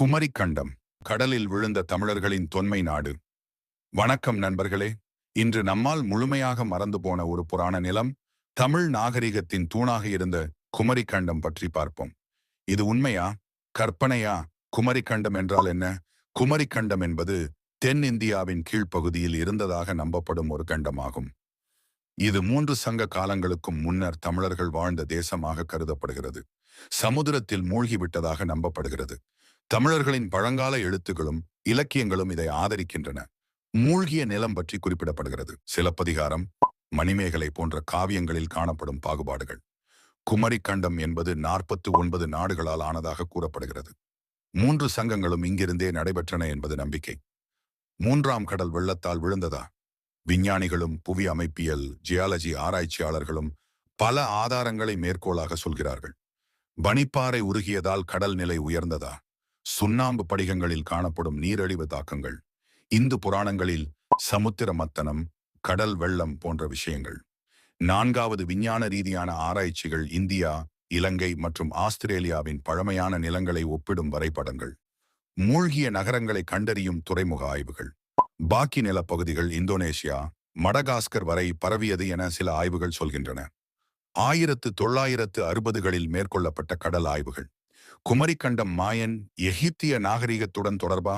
குமரிக்கண்டம் கடலில் விழுந்த தமிழர்களின் தொன்மை நாடு. வணக்கம் நண்பர்களே. இன்று நம்மால் முழுமையாக மறந்து போன ஒரு புராண நிலம் தமிழ் நாகரிகத்தின் தூணாக இருந்த குமரிக்கண்டம் பற்றி பார்ப்போம். இது உண்மையா? கற்பனையா? குமரிக்கண்டம் என்றால் என்ன? குமரிக்கண்டம் என்பது தென்னிந்தியாவின் கீழ்ப்பகுதியில் இருந்ததாக நம்பப்படும் ஒரு கண்டமாகும். இது மூன்று சங்க காலங்களுக்கும் முன்னர் தமிழர்கள் வாழ்ந்த தேசமாக கருதப்படுகிறது. சமுத்திரத்தில் மூழ்கிவிட்டதாக நம்பப்படுகிறது. தமிழர்களின் பழங்கால எழுத்துகளும் இலக்கியங்களும் இதை ஆதரிக்கின்றன. மூழ்கிய நிலம் பற்றி குறிப்பிடப்படுகிறது. சிலப்பதிகாரம் மணிமேகலை போன்ற காவியங்களில் காணப்படும் பாகுபாடுகள். குமரிக்கண்டம் என்பது நாற்பத்து ஒன்பது நாடுகளால் ஆனதாக கூறப்படுகிறது. மூன்று சங்கங்களும் இங்கிருந்தே நடைபெற்றன என்பது நம்பிக்கை. மூன்றாம் கடல் வெள்ளத்தால் விழுந்ததா? விஞ்ஞானிகளும் புவி அமைப்பியல் ஜியாலஜி ஆராய்ச்சியாளர்களும் பல ஆதாரங்களை மேற்கோளாக சொல்கிறார்கள். பனிப்பாறை உருகியதால் கடல் நிலை உயர்ந்ததா? சுண்ணாம்பு படிகங்களில் காணப்படும் நீரழிவு தாக்கங்கள் இந்து புராணங்களில் சமுத்திர மத்தனம் கடல் வெள்ளம் போன்ற விஷயங்கள். நான்காவது விஞ்ஞான ரீதியான ஆராய்ச்சிகள் இந்தியா இலங்கை மற்றும் ஆஸ்திரேலியாவின் பழமையான நிலங்களை ஒப்பிடும் வரைபடங்கள். மூழ்கிய நகரங்களை கண்டறியும் துறைமுக ஆய்வுகள். பாக்கி நிலப்பகுதிகள் இந்தோனேஷியா மடகாஸ்கர் வரை பரவியது என சில ஆய்வுகள் சொல்கின்றன. ஆயிரத்து தொள்ளாயிரத்து அறுபதுகளில் மேற்கொள்ளப்பட்ட கடல் ஆய்வுகள். குமரிக்கண்டம் மாயன் எகிப்திய நாகரிகத்துடன் தொடர்பா?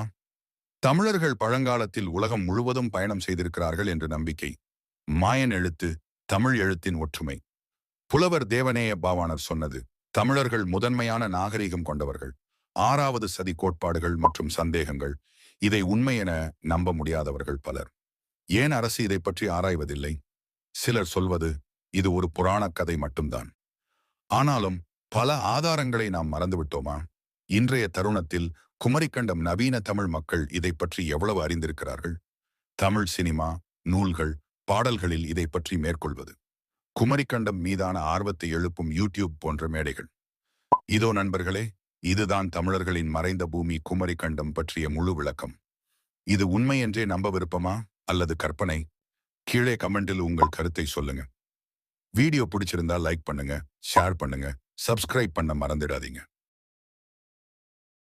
தமிழர்கள் பழங்காலத்தில் உலகம் முழுவதும் பயணம் செய்திருக்கிறார்கள் என்று நம்பிக்கை. மாயன் எழுத்து தமிழ் எழுத்தின் ஒற்றுமை. புலவர் தேவநேய பாவாணர் சொன்னது தமிழர்கள் முதன்மையான நாகரிகம் கொண்டவர்கள். ஆறாவது சதி கோட்பாடுகள் மற்றும் சந்தேகங்கள். இதை உண்மை என நம்ப முடியாதவர்கள் பலர். ஏன் அரசு இதை பற்றி ஆராய்வதில்லை? சிலர் சொல்வது இது ஒரு புராணக் கதை மட்டும்தான். ஆனாலும் பல ஆதாரங்களை நாம் மறந்துவிட்டோமா? இன்றைய தருணத்தில் குமரிக்கண்டம் நவீன தமிழ் மக்கள் இதை பற்றி எவ்வளவு அறிந்திருக்கிறார்கள்? தமிழ் சினிமா நூல்கள் பாடல்களில் இதை பற்றி மேற்கொள்வது. குமரிக்கண்டம் மீதான ஆர்வத்தை எழுப்பும் யூடியூப் போன்ற மேடைகள். இதோ நண்பர்களே இதுதான் தமிழர்களின் மறைந்த பூமி குமரிக்கண்டம் பற்றிய முழு விளக்கம். இது உண்மை என்றே நம்ப விருப்பமா அல்லது கற்பனை? கீழே கமெண்டில் உங்கள் கருத்தை சொல்லுங்க. வீடியோ பிடிச்சிருந்தா லைக் பண்ணுங்க ஷேர் பண்ணுங்க. சப்ஸ்கிரைப் பண்ண மறந்துடாதீங்க.